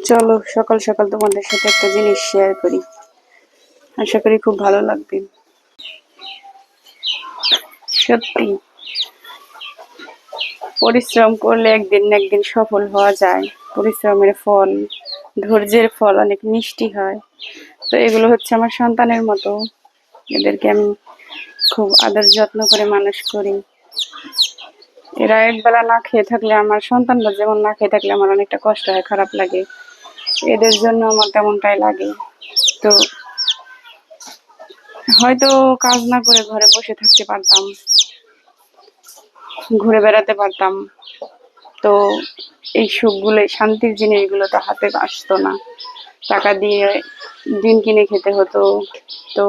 চলো, সকাল সকাল তোমাদের সাথে একটা জিনিস শেয়ার করি। আশা করি খুব ভালো লাগবে। সত্যি। পরিশ্রম করলে একদিন না একদিন সফল হওয়া যায়। পরিশ্রমের ফল, ধৈর্যের ফল অনেক মিষ্টি হয়। তো এগুলো হচ্ছে আমার সন্তানের মতো। এদেরকে আমি খুব আদর যত্ন করে মানুষ করি। এরা একবেলা না খেয়ে থাকলে আমার সন্তানরা যেমন না খেয়ে থাকলে আমার অনেকটা কষ্ট হয়, খারাপ লাগে। এদের জন্য আমার তেমনটাই লাগে। তো হয়তো কাজ না করে ঘরে বসে থাকতে পারতাম, ঘুরে বেড়াতে পারতাম। তো এই সুখগুলো, শান্তির জিনিসগুলো তো হাতে আসতো না। টাকা দিয়ে ডিম কিনে খেতে হতো। তো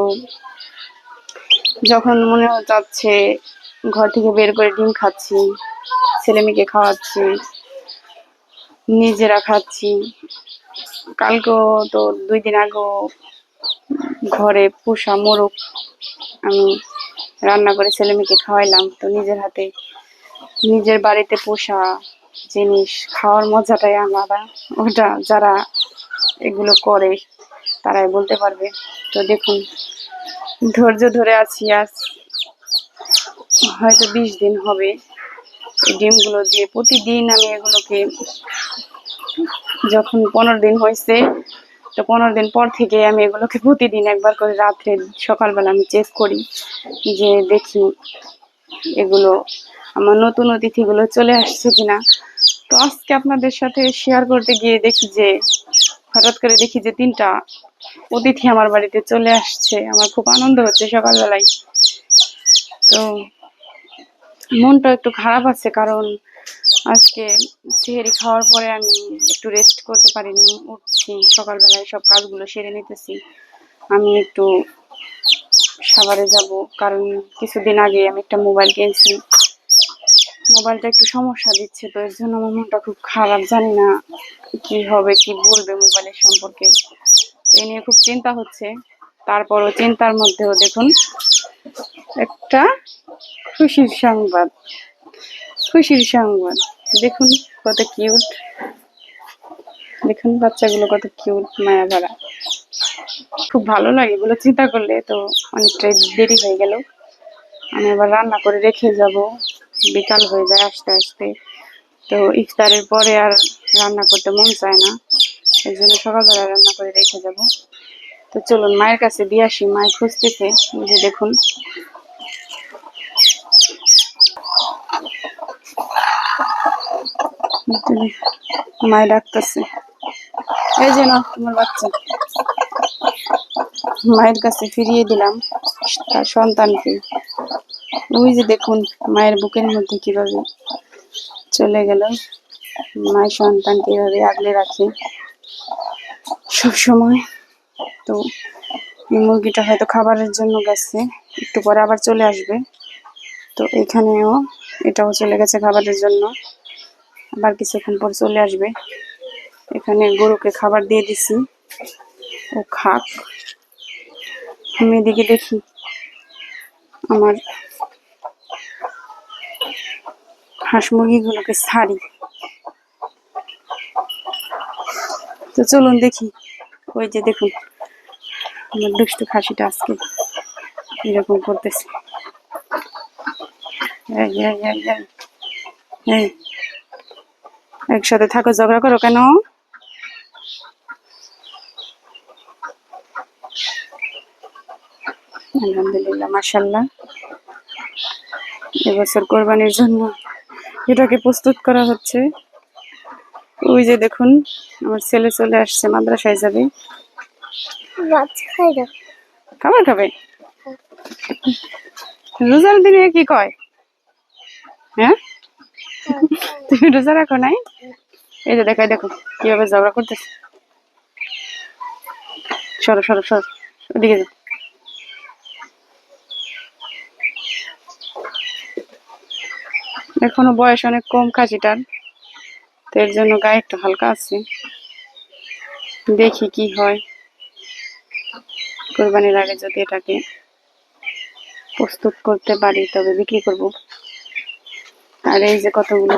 যখন মনে যাচ্ছে ঘর থেকে বের করে ডিম খাচ্ছি ছেলে মেয়েকে খাওয়াচ্ছি, নিজেরা খাচ্ছি। কালকেও তো দুই দিন আগেও ঘরে পোষা মোরগ আমি রান্না করে ছেলে মেয়েকে খাওয়াইলাম। তো নিজের হাতে নিজের বাড়িতে পোষা জিনিস খাওয়ার মজাটাই আলাদা। ওটা যারা এগুলো করে, তারাই বলতে পারবে। তো দেখুন, ধৈর্য ধরে আছি, আজ হয়তো বিশ দিন হবে এই ডিমগুলো দিয়ে। প্রতিদিন আমি এগুলোকে যখন পনেরো দিন হয়েছে, তো পনেরো দিন পর থেকে আমি এগুলোকে প্রতিদিন একবার করে রাত্রে সকালবেলা আমি চেক করি, যে দেখি এগুলো আমার নতুন অতিথিগুলো চলে আসছে কিনা। তো আজকে আপনাদের সাথে শেয়ার করতে গিয়ে দেখি যে, হঠাৎ করে দেখি যে তিনটা অতিথি আমার বাড়িতে চলে আসছে। আমার খুব আনন্দ হচ্ছে সকালবেলায়। তো মনটা একটু খারাপ আছে কারণ আজকে সেহেরি খাওয়ার পরে আমি একটু রেস্ট করতে পারিনি, উঠছি, সকালবেলায় সব কাজগুলো সেরে নিতেছি। আমি একটু সাভারে যাব কারণ কিছুদিন আগে আমি একটা মোবাইল কিনছি। মোবাইলটা একটু সমস্যা দিচ্ছে তো, এর জন্য আমার মনটা খুব খারাপ, জানি না কি হবে, কি বলবে মোবাইলের সম্পর্কে। তো এই নিয়ে খুব চিন্তা হচ্ছে। তারপরও চিন্তার মধ্যেও দেখুন, একটা খুশির সংবাদ খুশির সংবাদ। দেখুন কত কিউট দেখুন বাচ্চাগুলো কত কিউট মায়া ভরা খুব ভালো লাগে এগুলো চিন্তা করলে তো অনেকটাই দেরি হয়ে গেল। আমি আবার রান্না করে রেখে যাব। বিকাল হয়ে যায় আস্তে আস্তে। তো ইফতারের পরে আর রান্না করতে মন চায় না। এই জন্য সকালবেলা রান্না করে রেখে যাব। তো চলুন মায়ের কাছে দিয়ে আসি। মায়ের খুঁজতেছে। বুঝে দেখুন মায় ডাকতেছে। এই যে না তোমার বাচ্চা। মায়ের কাছে ফিরিয়ে দিলাম, তার সন্তানকে। ওই যে দেখুন, মায়ের বুকের মধ্যে কীভাবে চলে গেল। মায়ের সন্তানকে এভাবে আগলে রাখে। সব সময় তো মুরগিটা হয়তো খাবারের জন্য গেছে, একটু পরে আবার চলে আসবে। তো এখানেও এটাও চলে গেছে খাবারের জন্য। আবার কিছুক্ষণ পর চলে আসবে। এখানে গরুকে খাবার দিয়ে দিছি। ও খাক। আমি এদিকে দেখি আমার হাঁস মুরগিগুলোকে ছাড়ি। তো চলুন দেখি। ওই যে দেখুন আমার দুষ্টু খাসিটা আজকে এরকম করতেছে। এই, এই। একসাথে থাকো ঝগড়া করো কেন আলহামদুলিল্লাহ মাসাল্লাহ এবছর কোরবানির জন্য এটাকে প্রস্তুত করা হচ্ছে ওই যে দেখুন আমার ছেলে চলে আসছে মাদ্রাসায় যাবে খাবার খাবে রোজার দিনে কি কয় হ্যাঁ তুমি রোজা রাখো নাই? এই যে দেখাই, দেখো কীভাবে ঝগড়া করতেছে। সরো সরো সরো, ওদিকে যাও। এখনও বয়স অনেক কম খাসিটার, তো এর জন্য গায়ে একটু হালকা আছে। দেখি কি হয়। কোরবানির আগে যদি এটাকে প্রস্তুত করতে পারি, তবে বিক্রি করব। আর এই যে কতগুলো